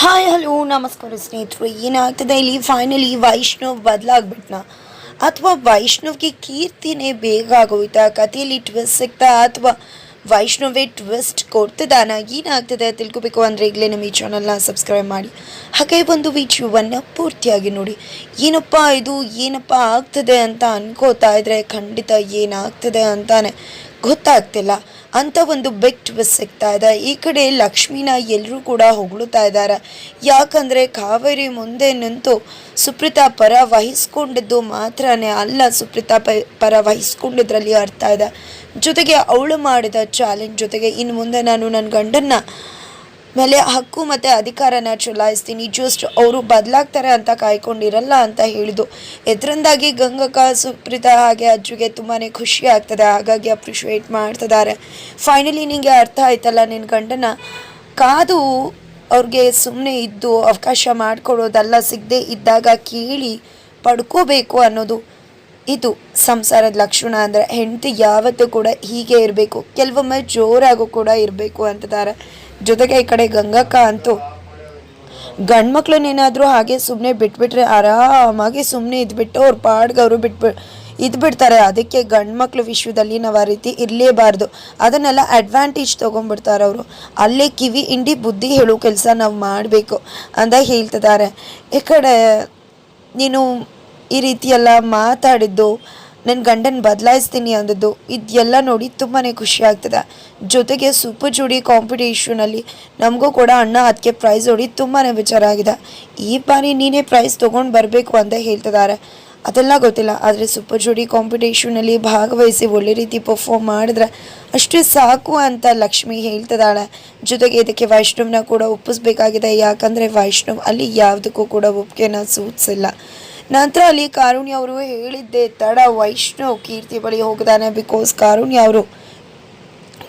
Hi hello ನಮಸ್ಕಾರ ಸ್ನೇಹಿತರು. ಏನಾಗ್ತದೆ? ಇಲ್ಲಿ ಫೈನಲಿ ವೈಷ್ಣವ್ ಬದಲಾಗ್ಬಿಟ್ನ. ಅಥವಾ ವೈಷ್ಣವ್ಗೆ ಕೀರ್ತಿನೇ ಬೇಗ ಆಗೋಯ್ತಾ? ಕಥೆಯಲ್ಲಿ ಟ್ವಿಸ್ಟ್ ಸಿಗ್ತಾ? ಅಥವಾ ವೈಷ್ಣವೇ ಟ್ವಿಸ್ಟ್ ಕೊಡ್ತಿದ್ದಾನ? ಏನಾಗ್ತದೆ? ತಿಳ್ಕೊಬೇಕು ಅಂದರೆ ಈಗಲೇ ನಮ್ಮ ಈ ಚಾನಲ್ನ ಸಬ್ಸ್ಕ್ರೈಬ್ ಮಾಡಿ. ಹಾಗೆ ಒಂದು ವಿಡಿಯೋವನ್ನು ಪೂರ್ತಿಯಾಗಿ ನೋಡಿ. ಏನಪ್ಪ ಇದು? ಏನಪ್ಪ ಆಗ್ತದೆ ಅಂತ ಅನ್ಕೋತಾ ಇದ್ರೆ ಖಂಡಿತ ಏನಾಗ್ತದೆ ಅಂತಾನೆ ಗೊತ್ತಾಗ್ತಿಲ್ಲ. ಅಂತ ಒಂದು ಬಿಗ್ ಬಸ್ ಸಿಗ್ತಾ ಇದೆ. ಈ ಕಡೆ ಲಕ್ಷ್ಮಿನ ಎಲ್ಲರೂ ಕೂಡ ಹೊಗಳುತ್ತಾ ಇದ್ದಾರೆ. ಯಾಕಂದರೆ ಕಾವೇರಿ ಮುಂದೆ ನಿಂತು ಸುಪ್ರೀತಾ ಪರ ವಹಿಸ್ಕೊಂಡಿದ್ದು ಮಾತ್ರನೇ ಅಲ್ಲ, ಸುಪ್ರೀತಾ ಪರ ವಹಿಸ್ಕೊಂಡಿದ್ರಲ್ಲಿ ಅರ್ಥ ಇದೆ. ಜೊತೆಗೆ ಅವಳು ಮಾಡಿದ ಚಾಲೆಂಜ್ ಜೊತೆಗೆ ಇನ್ನು ಮುಂದೆ ನಾನು ನನ್ನ ಗಂಡನ್ನ ಮೇಲೆ ಹಕ್ಕು ಮತ್ತು ಅಧಿಕಾರನ ಚಲಾಯಿಸ್ತೀನಿ. ಜಸ್ಟ್ ಅವರು ಬದಲಾಗ್ತಾರೆ ಅಂತ ಕಾಯ್ಕೊಂಡಿರಲ್ಲ ಅಂತ ಹೇಳಿದ್ದು. ಇದರಿಂದಾಗಿ ಗಂಗಕ ಸುಪ್ರೀತ ಹಾಗೆ ಅಜ್ಜಿಗೆ ತುಂಬಾ ಖುಷಿ ಆಗ್ತದೆ. ಹಾಗಾಗಿ ಅಪ್ರಿಷಿಯೇಟ್ ಮಾಡ್ತಿದ್ದಾರೆ. ಫೈನಲಿ ನಿಮಗೆ ಅರ್ಥ ಆಯ್ತಲ್ಲ ನಿನ್ನ ಗಂಡನ? ಕಾದು ಅವ್ರಿಗೆ ಸುಮ್ಮನೆ ಇದ್ದು ಅವಕಾಶ ಮಾಡಿಕೊಡೋದೆಲ್ಲ, ಸಿಗದೆ ಇದ್ದಾಗ ಕೇಳಿ ಪಡ್ಕೋಬೇಕು ಅನ್ನೋದು. ಇದು ಸಂಸಾರದ ಲಕ್ಷಣ ಅಂದರೆ ಹೆಂಡತಿ ಯಾವತ್ತೂ ಕೂಡ ಹೀಗೆ ಇರಬೇಕು. ಕೆಲವೊಮ್ಮೆ ಜೋರಾಗೂ ಕೂಡ ಇರಬೇಕು ಅಂತಿದ್ದಾರೆ. ಜೊತೆಗೆ ಈ ಕಡೆ ಗಂಗಕ್ಕ ಅಂತೂ ಗಂಡು ಮಕ್ಳನ್ನೇನಾದರೂ ಹಾಗೆ ಸುಮ್ಮನೆ ಬಿಟ್ಬಿಟ್ರೆ ಆರಾಮಾಗಿ ಸುಮ್ಮನೆ ಇದ್ಬಿಟ್ಟು ಅವ್ರ ಪಾಡ್ಗೆ ಅವರು ಬಿಟ್ಬಿ, ಇದ್ಬಿಡ್ತಾರೆ. ಅದಕ್ಕೆ ಗಂಡು ಮಕ್ಕಳು ವಿಶ್ವದಲ್ಲಿ ನಾವು ಆ ರೀತಿ ಇರಲೇಬಾರ್ದು. ಅದನ್ನೆಲ್ಲ ಅಡ್ವಾಂಟೇಜ್ ತೊಗೊಂಡ್ಬಿಡ್ತಾರೆ ಅವರು. ಅಲ್ಲೇ ಕಿವಿ ಇಂಡಿ ಬುದ್ಧಿ ಹೇಳೋ ಕೆಲಸ ನಾವು ಮಾಡಬೇಕು ಅಂತ ಹೇಳ್ತಿದ್ದಾರೆ. ಈ ಕಡೆ ನೀನು ಈ ರೀತಿಯೆಲ್ಲ ಮಾತಾಡಿದ್ದು ನನ್ನ ಗಂಡನ ಬದಲಾಯಿಸ್ತೀನಿ ಅಂದದ್ದು, ಇದೆಲ್ಲ ನೋಡಿ ತುಂಬಾ ಖುಷಿ ಆಗ್ತದೆ. ಜೊತೆಗೆ ಸೂಪರ್ ಜೋಡಿ ಕಾಂಪಿಟೇಷನಲ್ಲಿ ನಮಗೂ ಕೂಡ ಅಣ್ಣ ಅದಕ್ಕೆ ಪ್ರೈಸ್ ನೋಡಿ ತುಂಬಾ ವಿಚಾರ ಆಗಿದೆ. ಈ ಬಾರಿ ನೀನೇ ಪ್ರೈಸ್ ತೊಗೊಂಡು ಬರಬೇಕು ಅಂತ ಹೇಳ್ತಿದ್ದಾರೆ. ಅದೆಲ್ಲ ಗೊತ್ತಿಲ್ಲ, ಆದರೆ ಸೂಪರ್ ಜೋಡಿ ಕಾಂಪಿಟೇಷನಲ್ಲಿ ಭಾಗವಹಿಸಿ ಒಳ್ಳೆ ರೀತಿ ಪರ್ಫಾರ್ಮ್ ಮಾಡಿದ್ರೆ ಅಷ್ಟೇ ಸಾಕು ಅಂತ ಲಕ್ಷ್ಮಿ ಹೇಳ್ತಿದ್ದಾಳೆ. ಜೊತೆಗೆ ಇದಕ್ಕೆ ವೈಷ್ಣವ್ನ ಕೂಡ ಒಪ್ಪಿಸ್ಬೇಕಾಗಿದೆ, ಯಾಕಂದರೆ ವೈಷ್ಣವ್ ಅಲ್ಲಿ ಯಾವುದಕ್ಕೂ ಕೂಡ ಒಪ್ಪಿಗೆನ ಸೂಚಿಸಿಲ್ಲ. ನಂತರ ಅಲ್ಲಿ ಕಾರುಣ್ಯ ಅವರು ಹೇಳಿದ್ದೆ ತಡ, ವೈಷ್ಣವ್ ಕೀರ್ತಿ ಬಳಿ ಹೋಗ್ದಾನೆ ಬಿಕಾಸ್ ಕಾರುಣ್ಯ ಅವರು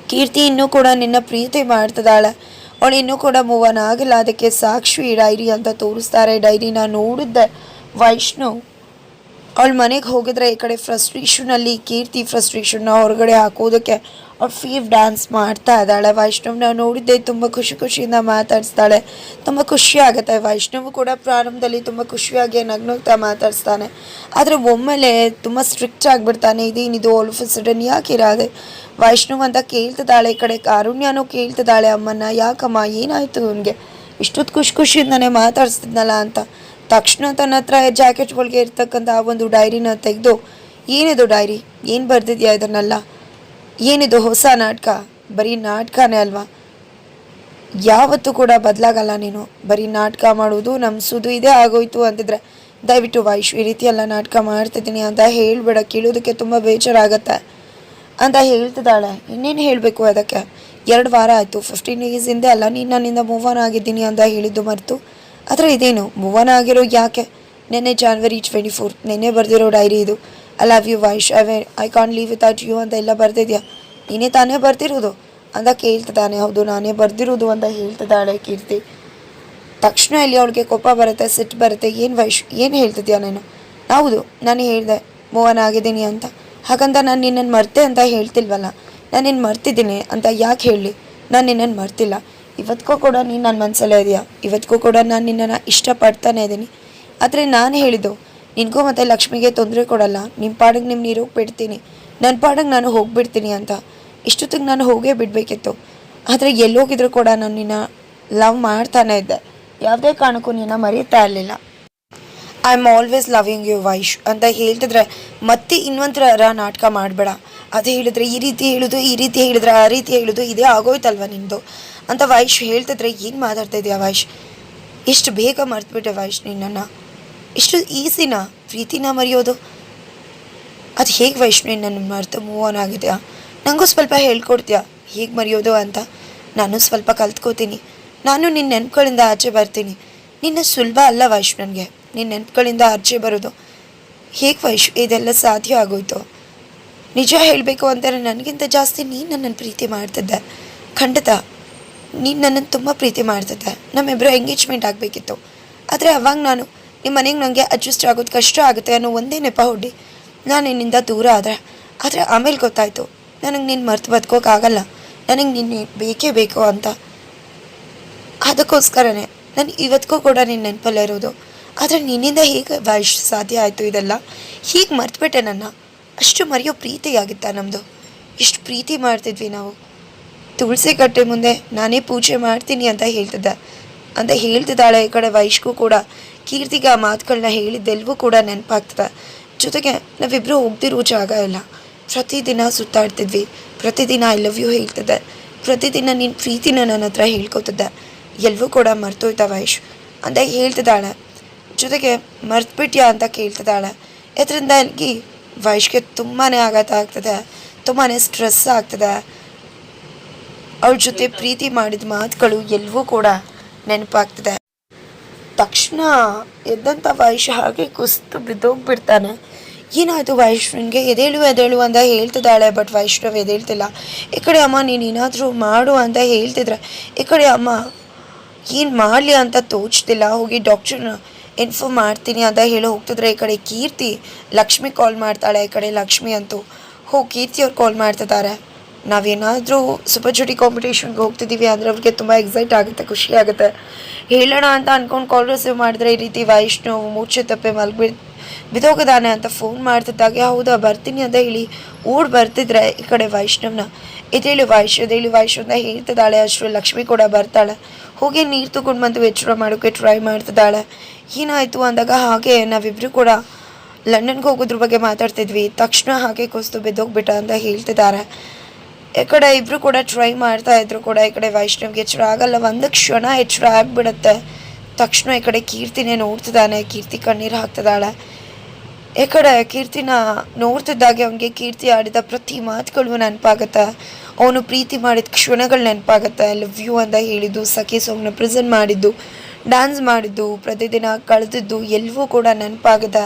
ಕೀರ್ತಿ ಇನ್ನೂ ಕೂಡ ನಿನ್ನ ಪ್ರೀತಿ ಮಾಡ್ತಿದ್ದಾಳೆ ಅವಳು ಇನ್ನೂ ಕೂಡ ಮೂವನ್ ಆಗಿಲ್ಲ, ಅದಕ್ಕೆ ಸಾಕ್ಷಿ ಡೈರಿ ಅಂತ ತೋರಿಸ್ತಾರೆ. ಡೈರಿನ ನೋಡಿದ್ದೆ ವೈಷ್ಣವ್ ಅವಳು ಮನೆಗೆ ಹೋಗಿದ್ರೆ ಈ ಕಡೆ ಫ್ರಸ್ಟ್ರೇಷನಲ್ಲಿ ಕೀರ್ತಿ ಫ್ರಸ್ಟ್ರೇಷನ್ನ ಹೊರಗಡೆ ಹಾಕೋದಕ್ಕೆ ಅವ್ಳು ಫೀವ್ ಡ್ಯಾನ್ಸ್ ಮಾಡ್ತಾ ಇದ್ದಾಳೆ. ವೈಷ್ಣವ್ನ ನೋಡಿದ್ದೆ ತುಂಬ ಖುಷಿ ಖುಷಿಯಿಂದ ಮಾತಾಡಿಸ್ತಾಳೆ. ತುಂಬ ಖುಷಿ ಆಗುತ್ತೆ. ವೈಷ್ಣವ್ ಕೂಡ ಪ್ರಾರಂಭದಲ್ಲಿ ತುಂಬ ಖುಷಿಯಾಗಿ ನಗ್ನಗ್ತಾ ಮಾತಾಡಿಸ್ತಾನೆ. ಆದರೆ ಒಮ್ಮೆಲೆ ತುಂಬ ಸ್ಟ್ರಿಕ್ಟ್ ಆಗಿಬಿಡ್ತಾನೆ ಇದೇನಿದು ಆಲ್ ಆಫ್ ಸಡನ್ ಯಾಕೆ ಇರಾದೆ? ವೈಷ್ಣವ್ ಅಂತ ಕೇಳ್ತಿದ್ದಾಳೆ ಈ ಕಡೆ. ಕಾರುಣ್ಯನೂ ಕೇಳ್ತಿದ್ದಾಳೆ. ಅಮ್ಮನ್ನ ಯಾಕಮ್ಮ? ಏನಾಯಿತು ಅವನಿಗೆ ಇಷ್ಟೊತ್ತು ಖುಷಿ ಖುಷಿಯಿಂದನೇ ಮಾತಾಡಿಸ್ತಿದ್ನಲ್ಲ ಅಂತ. ತಕ್ಷಣ ತನ್ನ ಹತ್ರ ಜಾಕೆಟ್ಗಳಿಗೆ ಇರ್ತಕ್ಕಂಥ ಆ ಒಂದು ಡೈರಿನ ತೆಗೆದು, ಏನಿದು ಡೈರಿ ಏನು ಬರೆದಿದ್ಯಾ ಇದನ್ನೆಲ್ಲ? ಏನಿದು ಹೊಸ ನಾಟಕ? ಬರೀ ನಾಟಕನೇ ಅಲ್ವಾ? ಯಾವತ್ತೂ ಕೂಡ ಬದಲಾಗಲ್ಲ ನೀನು. ಬರೀ ನಾಟಕ ಮಾಡೋದು ನಂಬಿಸೋದು ಇದೇ, ಆಗೋಯ್ತು ಅಂತಿದ್ರೆ ದಯವಿಟ್ಟು ವಾಯ್ಶು ಈ ರೀತಿ ಎಲ್ಲ ನಾಟಕ ಮಾಡ್ತಿದ್ದೀನಿ ಅಂತ ಹೇಳ್ಬೇಡ. ಕೇಳೋದಕ್ಕೆ ತುಂಬ ಬೇಜಾರಾಗತ್ತೆ ಅಂತ ಹೇಳ್ತಿದ್ದಾಳೆ. ಇನ್ನೇನು ಹೇಳಬೇಕು ಅದಕ್ಕೆ? ಎರಡು ವಾರ ಆಯಿತು. ಫಿಫ್ಟೀನ್ ಡೇಸ್ ಹಿಂದೆ ಅಲ್ಲ, ನೀನು ನನ್ನಿಂದ ಮೂವ್ ಆನ್ ಆಗಿದ್ದೀನಿ ಅಂತ ಹೇಳಿದ್ದು ಮರೆತು. ಆದರೆ ಇದೇನು? ಮೂವ್ ಆನ್ ಆಗಿರೋ ಯಾಕೆ? ನಿನ್ನೆ ಜಾನ್ವರಿ ಟ್ವೆಂಟಿ ಫೋರ್ತ್ ನಿನ್ನೆ ಬರೆದಿರೋ ಡೈರಿ ಇದು. I love you Vaish I I can't live without you ಅಂತ ಎಲ್ಲ ಬರ್ತಿದ್ಯಾ ನೀನೇ ತಾನೇ ಬರ್ತಿರೋದು ಅಂತ ಕೇಳ್ತಿದ್ದಾನೆ. ಹೌದು, ನಾನೇ ಬರ್ದಿರೋದು ಅಂತ ಹೇಳ್ತಿದ್ದಾಳೆ ಕೀರ್ತಿ. ತಕ್ಷಣ ಇಲ್ಲಿ ಅವಳಿಗೆ ಕೋಪ ಬರುತ್ತೆ, ಸಿಟ್ಟು ಬರುತ್ತೆ. ಏನು ವೈಶ್, ಏನು ಹೇಳ್ತಿದ್ಯಾ ನೀನು? ಹೌದು, ನಾನು ಹೇಳಿದೆ ಮೂವನ್ ಆಗಿದ್ದೀನಿ ಅಂತ. ಹಾಗಂತ ನಾನು ನಿನ್ನನ್ನು ಮರ್ತೆ ಅಂತ ಹೇಳ್ತಿಲ್ವಲ್ಲ? ನಾನು ನಿನ್ನ ಮರ್ತಿದ್ದೀನಿ ಅಂತ ಯಾಕೆ ಹೇಳಲಿ ನಾನು ನಿನ್ನನ್ನು ಮರ್ತಿಲ್ಲ. ಇವತ್ತಿಗೂ ಕೂಡ ನೀನು ನನ್ನ ಮನಸ್ಸಲ್ಲೇ ಇದೆಯಾ? ಇವತ್ತಿಗೂ ಕೂಡ ನಾನು ನಿನ್ನನ್ನು ಇಷ್ಟಪಡ್ತಾನೆ ಇದ್ದೀನಿ ಆದರೆ ನಾನು ಹೇಳಿದ್ದು ನಿನಗೂ ಮತ್ತು ಲಕ್ಷ್ಮಿಗೆ ತೊಂದರೆ ಕೊಡಲ್ಲ. ನಿಮ್ಮ ಪಾಡಿಗೆ ನಿಮ್ಮ ನೀರು ಬಿಡ್ತೀನಿ. ನನ್ನ ಪಾಡಿಗೆ ನಾನು ಹೋಗಿಬಿಡ್ತೀನಿ ಅಂತ. ಇಷ್ಟೊತ್ತಿಗೆ ನಾನು ಹೋಗೇ ಬಿಡಬೇಕಿತ್ತು. ಆದರೆ ಎಲ್ಲೋಗಿದ್ರು ಕೂಡ ನಾನು ನಿನ್ನ ಲವ್ ಮಾಡ್ತಾನೆ ಇದ್ದೆ. ಯಾವುದೇ ಕಾರಣಕ್ಕೂ ನಿನ್ನ ಮರೀತಾ ಇರಲಿಲ್ಲ. I am always loving you Vaish ಅಂತ ಹೇಳ್ತಿದ್ರೆ ಮತ್ತೆ ಇನ್ನೊಂಥರ ನಾಟಕ ಮಾಡಬೇಡ. ಅದು ಹೇಳಿದ್ರೆ ಈ ರೀತಿ ಹೇಳೋದು, ಈ ರೀತಿ ಹೇಳಿದ್ರೆ ಆ ರೀತಿ ಹೇಳೋದು, ಇದೇ ಆಗೋಯ್ತಲ್ವ ನಿಂದು? ಅಂತ ವೈಶ್ ಹೇಳ್ತಿದ್ರೆ ಏನು ಮಾತಾಡ್ತಾ ಇದೆಯಾ ವೈಶ್ ಎಷ್ಟು ಬೇಗ ಮರ್ತ್ಬಿಟ್ಟೆ ವೈಶ್ ನಿನ್ನನ್ನು. ಇಷ್ಟು ಈಸಿನ? ಪ್ರೀತಿನ ಮರೆಯೋದು? ಅದು ಹೇಗೆ ವೈಷ್ಣವಿ ನನ್ನ ಮರ್ತು ಮೂವ್ ಆನ್ ಆಗಿದೆಯಾ? ನನಗೂ ಸ್ವಲ್ಪ ಹೇಳ್ಕೊಡ್ತೀಯಾ? ಹೇಗೆ ಮರೆಯೋದು ಅಂತ? ನಾನು ಸ್ವಲ್ಪ ಕಲ್ತ್ಕೋತೀನಿ. ನಾನು ನಿನ್ನ ನೆನ್ಪುಗಳಿಂದ ಆಚೆ ಬರ್ತೀನಿ. ನಿನ್ನ ಸುಲಭ ಅಲ್ಲ ವೈಶ್ ನಿನ್ನ ನೆನ್ಪುಗಳಿಂದ ಆಚೆ ಬರೋದು. ಹೇಗೆ ವೈಶ್ ಇದೆಲ್ಲ ಸಾಧ್ಯ ಆಗೋಯ್ತು. ನಿಜ ಹೇಳಬೇಕು ಅಂತಾರೆ ನನಗಿಂತ ಜಾಸ್ತಿ ನೀನು ನನ್ನನ್ನು ಪ್ರೀತಿ ಮಾಡ್ತಿದ್ದೆ. ಖಂಡಿತ, ನೀನು ನನ್ನನ್ನು ತುಂಬ ಪ್ರೀತಿ ಮಾಡ್ತಿದ್ದೆ. ನಮ್ಮಿಬ್ಬರು ಎಂಗೇಜ್ಮೆಂಟ್ ಆಗಬೇಕಿತ್ತು. ಆದರೆ ಅವಾಗ ನಾನು ನಿಮ್ಮ ಮನೆಗೆ ನನಗೆ ಅಡ್ಜಸ್ಟ್ ಆಗೋದು ಕಷ್ಟ ಆಗುತ್ತೆ ಅನ್ನೋ ಒಂದೇ ನೆಪ ಹೊಡ್ಡಿ ನಾನು ನಿನ್ನಿಂದ ದೂರ ಆದರೆ ಆದರೆ ಆಮೇಲೆ ಗೊತ್ತಾಯಿತು, ನನಗೆ ನೀನು ಮರ್ತು ಬದುಕೋಕ್ಕಾಗಲ್ಲ ನನಗೆ ನಿನ್ನೆ ಬೇಕೇ ಬೇಕು ಅಂತ. ಅದಕ್ಕೋಸ್ಕರನೇ ನಾನು ಇವತ್ತಿಗೂ ಕೂಡ ನಿನ್ನ ನೆನಪಲ್ಲೇ ಇರೋದು. ಆದರೆ ನಿನ್ನಿಂದ ಹೇಗೆ ವಯಸ್ಸು ಸಾಧ್ಯ ಆಯಿತು ಇದೆಲ್ಲ? ಹೀಗೆ ಮರ್ತುಬಿಟ್ಟೆ ನನ್ನ. ಅಷ್ಟು ಮರೆಯೋ ಪ್ರೀತಿಯಾಗಿತ್ತ ನಮ್ಮದು ಎಷ್ಟು ಪ್ರೀತಿ ಮಾಡ್ತಿದ್ವಿ ನಾವು. ತುಳಸಿ ಕಟ್ಟೆ ಮುಂದೆ ನಾನೇ ಪೂಜೆ ಮಾಡ್ತೀನಿ ಅಂತ ಹೇಳ್ತಿದ್ದೆ. ಅಂತ ಹೇಳ್ತಿದ್ದಾಳೆ ಈ ಕಡೆ ವಯಸ್ಗೂ ಕೂಡ. ಕೀರ್ತಿಗೆ ಆ ಮಾತುಗಳನ್ನ ಹೇಳಿದ್ದೆಲ್ವೂ ಕೂಡ ನೆನಪಾಗ್ತದೆ. ಜೊತೆಗೆ ನಾವಿಬ್ಬರು ಹೋಗ್ದಿರೋ ಜಾಗ ಇಲ್ಲ. ಪ್ರತಿದಿನ ಸುತ್ತಾಡ್ತಿದ್ವಿ. ಪ್ರತಿದಿನ ಐ ಲವ್ ಯು ಹೇಳ್ತದೆ ಪ್ರತಿದಿನ ನಿನ್ನ ಪ್ರೀತಿನ ನನ್ನ ಹತ್ರ ಹೇಳ್ಕೊತಿದ್ದೆ. ಎಲ್ಲವೂ ಕೂಡ ಮರ್ತೋಯ್ತಾ ವೈಶ್? ಅಂತ ಹೇಳ್ತಿದ್ದಾಳೆ. ಜೊತೆಗೆ ಮರ್ತ್ಬಿಟ್ಯಾ ಅಂತ ಕೇಳ್ತಿದ್ದಾಳೆ. ನನಗೆ ವೈಶ್ಗೆ ತುಂಬಾ ಆಘಾತ ಆಗ್ತದೆ. ತುಂಬಾ ಸ್ಟ್ರೆಸ್ ಆಗ್ತದೆ. ಅವ್ರ ಜೊತೆ ಪ್ರೀತಿ ಮಾಡಿದ ಮಾತುಗಳು ಎಲ್ಲವೂ ಕೂಡ ನೆನಪಾಗ್ತದೆ. ತಕ್ಷಣ ಎದ್ದಂಥ ವೈಶ್ ಹಾಗೆ ಕುಸ್ತು ಬಿದ್ದೋಗ್ಬಿಡ್ತಾನೆ. ಏನಾಯಿತು ವೈಷ್ಣುವಿಗೆ ಎದೇಳು ಎದೇಳು ಅಂತ ಹೇಳ್ತಿದ್ದಾಳೆ ಬಟ್ ವೈಷ್ಣವ್ ಎದೇಳ್ತಿಲ್ಲ ಈ ಕಡೆ ಅಮ್ಮ, ನೀನು ಏನಾದರೂ ಮಾಡು ಅಂತ ಹೇಳ್ತಿದ್ರೆ, ಈ ಕಡೆ ಅಮ್ಮ, ಏನು ಮಾಡಲಿ ಅಂತ ತೋಚ್ತಿಲ್ಲ. ಹೋಗಿ ಡಾಕ್ಟ್ರನ್ನ ಇನ್ಫಾರ್ಮ್ ಮಾಡ್ತೀನಿ ಅಂತ ಹೇಳಿ ಹೋಗ್ತಿದ್ರೆ, ಈ ಕಡೆ ಕೀರ್ತಿ ಲಕ್ಷ್ಮಿ ಕಾಲ್ ಮಾಡ್ತಾಳೆ, ಈ ಕಡೆ ಲಕ್ಷ್ಮಿ ಅಂತೂ. ಹೋಗಿ ಕೀರ್ತಿ ಅವ್ರು ಕಾಲ್ ಮಾಡ್ತಿದ್ದಾರೆ. ನಾವೇನಾದರೂ ಸೂಪರ್ ಜೋಡಿ ಕಾಂಪಿಟೇಷನ್ಗೆ ಹೋಗ್ತಿದ್ದೀವಿ ಅಂದರೆ ಅವ್ರಿಗೆ ತುಂಬ ಎಕ್ಸೈಟ್ ಆಗುತ್ತೆ, ಖುಷಿ ಆಗುತ್ತೆ. ಹೇಳೋಣ ಅಂತ ಅಂದ್ಕೊಂಡು ಕಾಲ್ ರಿಸೀವ್ ಮಾಡಿದ್ರೆ ಈ ರೀತಿ ವೈಷ್ಣವ್ ಮೂರ್ಛೆ ತಪ್ಪೆ ಮಲ್ಬಿಡ್, ಬಿದೋಗದಾನೆ ಅಂತ ಫೋನ್ ಮಾಡ್ತಿದ್ದಾಗೆ, ಹೌದಾ, ಬರ್ತೀನಿ ಅಂತ ಹೇಳಿ ಓಡ್ ಬರ್ತಿದ್ರೆ ಈ ಕಡೆ ವೈಷ್ಣವ್ನ. ಇದೇಳಿ ವೈಶ್ ಇದೇಳಿ ವೈಶ್ ಅಂತ ಹೇಳ್ತಿದ್ದಾಳೆ ಅಶ್ವ ಲಕ್ಷ್ಮಿ ಕೂಡ ಬರ್ತಾಳೆ. ಹೋಗಿ ನೀರು ತಗೊಂಡು ಬಂದು ಎಚ್ಚರ ಮಾಡೋಕ್ಕೆ ಟ್ರೈ ಮಾಡ್ತಿದ್ದಾಳೆ. ಏನಾಯಿತು ಅಂದಾಗ ಹಾಗೆ ನಾವಿಬ್ಬರು ಕೂಡ ಲಂಡನ್ಗೆ ಹೋಗೋದ್ರ ಬಗ್ಗೆ ಮಾತಾಡ್ತಿದ್ವಿ. ತಕ್ಷಣ ಹಾಗೆ ಕುಸ್ತು ಬಿದ್ದೋಗ್ಬಿಟ್ಟ ಅಂತ ಹೇಳ್ತಿದ್ದಾರೆ. ಈ ಕಡೆ ಇಬ್ರು ಕೂಡ ಟ್ರೈ ಮಾಡ್ತಾ ಇದ್ರು ಕೂಡ, ಈ ಕಡೆ ವೈಷ್ಣವ್ಗೆ ಎಚ್ಚರ ಆಗಲ್ಲ, ಒಂದು ಕ್ಷಣ ಎಚ್ಚರ ಆಗ್ಬಿಡುತ್ತೆ. ತಕ್ಷಣ ಈ ಕಡೆ ಕೀರ್ತಿನೇ ನೋಡ್ತಿದ್ದಾನೆ, ಕೀರ್ತಿ ಕಣ್ಣೀರು ಹಾಕ್ತಿದ್ದಾಳೆ. ಈ ಕಡೆ ಕೀರ್ತಿನ ನೋಡ್ತಿದ್ದಾಗೆ ಅವನಿಗೆ ಕೀರ್ತಿ ಆಡಿದ ಪ್ರತಿ ಮಾತುಗಳು ನೆನಪಾಗತ್ತೆ. ಅವನು ಪ್ರೀತಿ ಮಾಡಿದ ಕ್ಷಣಗಳು ನೆನಪಾಗತ್ತೆ. ಲವ್ ಯು ಅಂತ ಹೇಳಿದ್ದು, ಸಖಿ ಸಾಂಗ್ನ ಪ್ರೆಸೆಂಟ್ ಮಾಡಿದ್ದು ಡ್ಯಾನ್ಸ್ ಮಾಡಿದ್ದು ಪ್ರತಿದಿನ ಕಳೆದಿದ್ದು ಎಲ್ಲವೂ ಕೂಡ ನೆನಪಾಗದ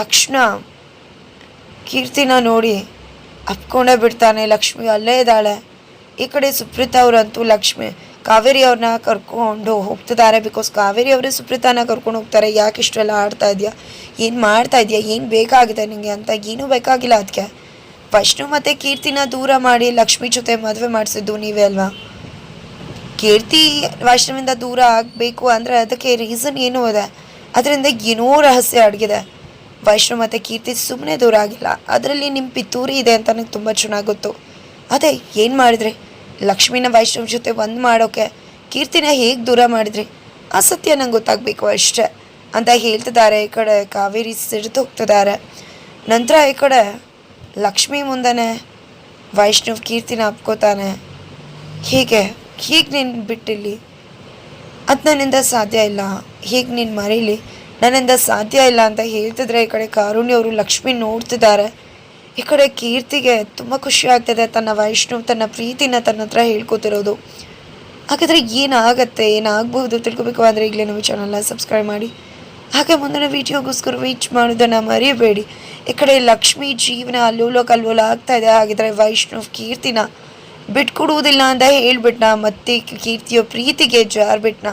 ತಕ್ಷಣ ಕೀರ್ತಿನ ನೋಡಿ ಅಪ್ಕೊಂಡೇ ಬಿಡ್ತಾನೆ ಲಕ್ಷ್ಮಿ, ಅಲ್ಲೇ ಇದ್ದಾಳೆ. ಈ ಕಡೆ ಸುಪ್ರೀತಾ ಅವರಂತೂ ಲಕ್ಷ್ಮಿ, ಕಾವೇರಿ ಅವ್ರನ್ನ ಕರ್ಕೊಂಡು ಹೋಗ್ತಿದ್ದಾರೆ ಬಿಕಾಸ್ ಕಾವೇರಿ ಅವರೇ ಸುಪ್ರೀತಾನ ಕರ್ಕೊಂಡು ಹೋಗ್ತಾರೆ. ಯಾಕೆ ಇಷ್ಟೆಲ್ಲ ಆಡ್ತಾ ಇದೆಯಾ? ಏನು ಮಾಡ್ತಾ ಇದೆಯಾ? ಏನು ಬೇಕಾಗಿದೆ ನಿಮಗೆ ಅಂತ? ಏನೂ ಬೇಕಾಗಿಲ್ಲ ಅದಕ್ಕೆ ವೈಷ್ಣು ಮತ್ತು ಕೀರ್ತಿನ ದೂರ ಮಾಡಿ ಲಕ್ಷ್ಮಿ ಜೊತೆ ಮದುವೆ ಮಾಡಿಸಿದ್ದು ನೀವೇ ಅಲ್ವಾ? ಕೀರ್ತಿ ವೈಷ್ಣವಿಂದ ದೂರ ಆಗಬೇಕು ಅಂದರೆ ಅದಕ್ಕೆ ರೀಸನ್ ಏನೂ ಇದೆ. ಅದರಿಂದ ಏನೋ ರಹಸ್ಯ ಅಡಗಿದೆ. ವೈಷ್ಣವ್ ಮತ್ತು ಕೀರ್ತಿ ಸುಮ್ಮನೆ ದೂರ ಆಗಿಲ್ಲ. ಅದರಲ್ಲಿ ನಿಮ್ಮ ಪಿತೂರಿ ಇದೆ ಅಂತ ನನಗೆ ತುಂಬ ಚೆನ್ನಾಗಿ ಗೊತ್ತು. ಅದೇ, ಏನು ಮಾಡಿದ್ರಿ? ಲಕ್ಷ್ಮಿನ ವೈಷ್ಣವ್ ಜೊತೆ ಒಂದು ಮಾಡೋಕ್ಕೆ ಕೀರ್ತಿನ ಹೇಗೆ ದೂರ ಮಾಡಿದ್ರಿ? ಆ ಸತ್ಯ ನಂಗೆ ಗೊತ್ತಾಗಬೇಕು ಅಷ್ಟೇ, ಅಂತ ಹೇಳ್ತಿದ್ದಾರೆ ಈ ಕಡೆ ಕಾವೇರಿ ಸಿಡಿದು ಹೋಗ್ತಿದ್ದಾರೆ. ನಂತರ ಈ ಕಡೆ ಲಕ್ಷ್ಮಿ ಮುಂದೆನೇ ವೈಷ್ಣವ್ ಕೀರ್ತಿನ ಅಪ್ಕೋತಾನೆ. ಹೀಗೆ ಹೀಗೆ ನೀನು ಬಿಟ್ಟಿಲ್ಲಿ? ಅದು ನನ್ನಿಂದ ಸಾಧ್ಯ ಇಲ್ಲ. ಹೀಗೆ ನೀನು ಮರೀಲಿ? ನನ್ನಿಂದ ಸಾಧ್ಯ ಇಲ್ಲ ಅಂತ ಹೇಳ್ತಿದ್ರೆ ಈ ಕಡೆ ಕಾರುಣ್ಯ ಅವರು ಲಕ್ಷ್ಮಿ ನೋಡ್ತಿದ್ದಾರೆ. ಈ ಕಡೆ ಕೀರ್ತಿಗೆ ತುಂಬ ಖುಷಿ ಆಗ್ತದೆ ತನ್ನ ವೈಷ್ಣವ್, ತನ್ನ ಪ್ರೀತಿನ ತನ್ನ ಹತ್ರ ಹೇಳ್ಕೊತಿರೋದು. ಹಾಗಾದರೆ ಏನಾಗತ್ತೆ, ಏನಾಗಬಹುದು ತಿಳ್ಕೊಬೇಕು ಅಂದರೆ ಈಗಲೇ ನಮ್ಮ ಚಾನಲ್ನ ಸಬ್ಸ್ಕ್ರೈಬ್ ಮಾಡಿ. ಹಾಗೆ ಮುಂದಿನ ವೀಡಿಯೋಗೋಸ್ಕರ ರೀಚ್ ಮಾಡೋದನ್ನು ಮರೆಯಬೇಡಿ ಈ ಕಡೆ ಲಕ್ಷ್ಮಿ ಜೀವನ ಅಲ್ಲೋಲ ಕಲ್ಲೋಲ ಆಗ್ತಾ ಇದೆ, ಹಾಗಿದ್ರೆ ವೈಷ್ಣವ್ ಕೀರ್ತಿನ ಬಿಟ್ಕೊಡುವುದಿಲ್ಲ ಅಂತ ಹೇಳ್ಬಿಟ್ನ, ಮತ್ತೆ ಕೀರ್ತಿಯ ಪ್ರೀತಿಗೆ ಜಾರ್ಬಿಟ್ನ.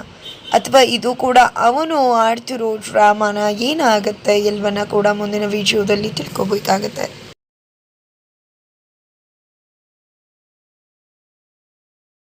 ಅಥವಾ ಇದು ಕೂಡ ಅವನು ಆಡ್ತಿರೋ ಡ್ರಾಮಾನ ಏನಾಗುತ್ತೆ ಎಲ್ವನ್ನ ಕೂಡ ಮುಂದಿನ ವಿಡಿಯೋದಲ್ಲಿ ತಿಳ್ಕೊಬೇಕಾಗತ್ತೆ.